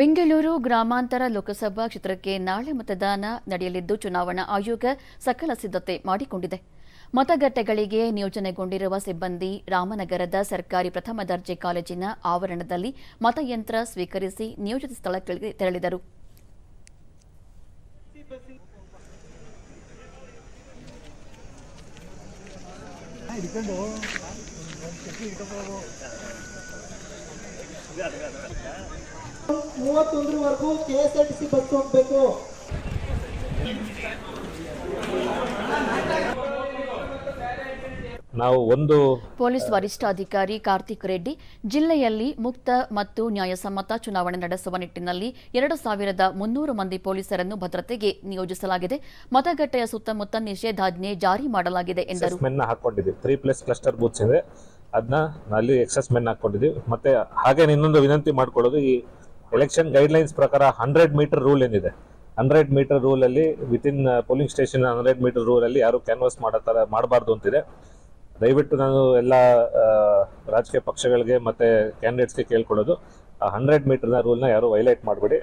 ಬೆಂಗಳೂರು ಗ್ರಾಮಾಂತರ ಲೋಕಸಭಾ ಕ್ಷೇತ್ರಕ್ಕೆ ನಾಳೆ ಮತದಾನ ನಡೆಯಲಿದ್ದು, ಚುನಾವಣಾ ಆಯೋಗ ಸಕಲ ಸಿದ್ಧತೆ ಮಾಡಿಕೊಂಡಿದೆ. ಮತಗಟ್ಟೆಗಳಿಗೆ ನಿಯೋಜನೆಗೊಂಡಿರುವ ಸಿಬ್ಬಂದಿ ರಾಮನಗರದ ಸರ್ಕಾರಿ ಪ್ರಥಮ ದರ್ಜೆ ಕಾಲೇಜಿನ ಆವರಣದಲ್ಲಿ ಮತಯಂತ್ರ ಸ್ವೀಕರಿಸಿ ನಿಯೋಜಿತ ಸ್ಥಳಗಳಿಗೆ ತೆರಳಿದರು. ಮೂವತ್ತೊಂದರವರೆಗೂ K S R T C bus ಹೋಗ್ಬೇಕು. ನಾವು ಒಂದು ಪೊಲೀಸ್ ವರಿಷ್ಠಾಧಿಕಾರಿ ಕಾರ್ತಿಕ್ ರೆಡ್ಡಿ ಜಿಲ್ಲೆಯಲ್ಲಿ ಮುಕ್ತ ಮತ್ತು ನ್ಯಾಯಸಮ್ಮತ ಚುನಾವಣೆ ನಡೆಸುವ ನಿಟ್ಟಿನಲ್ಲಿ ಎರಡು ಸಾವಿರದ ಮುನ್ನೂರು ಮಂದಿ ಪೊಲೀಸರನ್ನು ಭದ್ರತೆಗೆ ನಿಯೋಜಿಸಲಾಗಿದೆ. ಮತಗಟ್ಟೆಯ ಸುತ್ತಮುತ್ತ ನಿಷೇಧಾಜ್ಞೆ ಜಾರಿ ಮಾಡಲಾಗಿದೆ ಎಂದರು. ಅದನ್ನ ಅಲ್ಲಿ ಎಕ್ಸಸ್ ಮೆನ್ ಹಾಕೊಂಡಿದ್ದೀವಿ ಮತ್ತೆ ಹಾಗೆ ಇನ್ನೊಂದು ವಿನಂತಿ ಮಾಡ್ಕೊಳ್ಳೋದು, ಈ ಎಲೆಕ್ಷನ್ ಗೈಡ್ಲೈನ್ಸ್ ಪ್ರಕಾರ ಹಂಡ್ರೆಡ್ ಮೀಟರ್ ರೂಲ್ ಏನಿದೆ? ಹಂಡ್ರೆಡ್ ಮೀಟರ್ ರೂಲ್ ಅಲ್ಲಿ within polling station hundred metre rule ಅಲ್ಲಿ ಯಾರು ಕ್ಯಾನ್ವಾಸ್ ಮಾಡೋ ಥರ ಮಾಡಬಾರ್ದು ಅಂತಿದೆ. ದಯವಿಟ್ಟು ನಾನು ಎಲ್ಲ ರಾಜಕೀಯ ಪಕ್ಷಗಳಿಗೆ ಮತ್ತೆ ಕ್ಯಾಂಡಿಡೇಟ್ಸ್ಗೆ ಕೇಳ್ಕೊಳ್ಳೋದು. ಆ ಹಂಡ್ರೆಡ್ ಮೀಟರ್ನ ರೂಲ್ನ ಯಾರು ವೈಲೇಟ್ ಮಾಡಬೇಡಿ.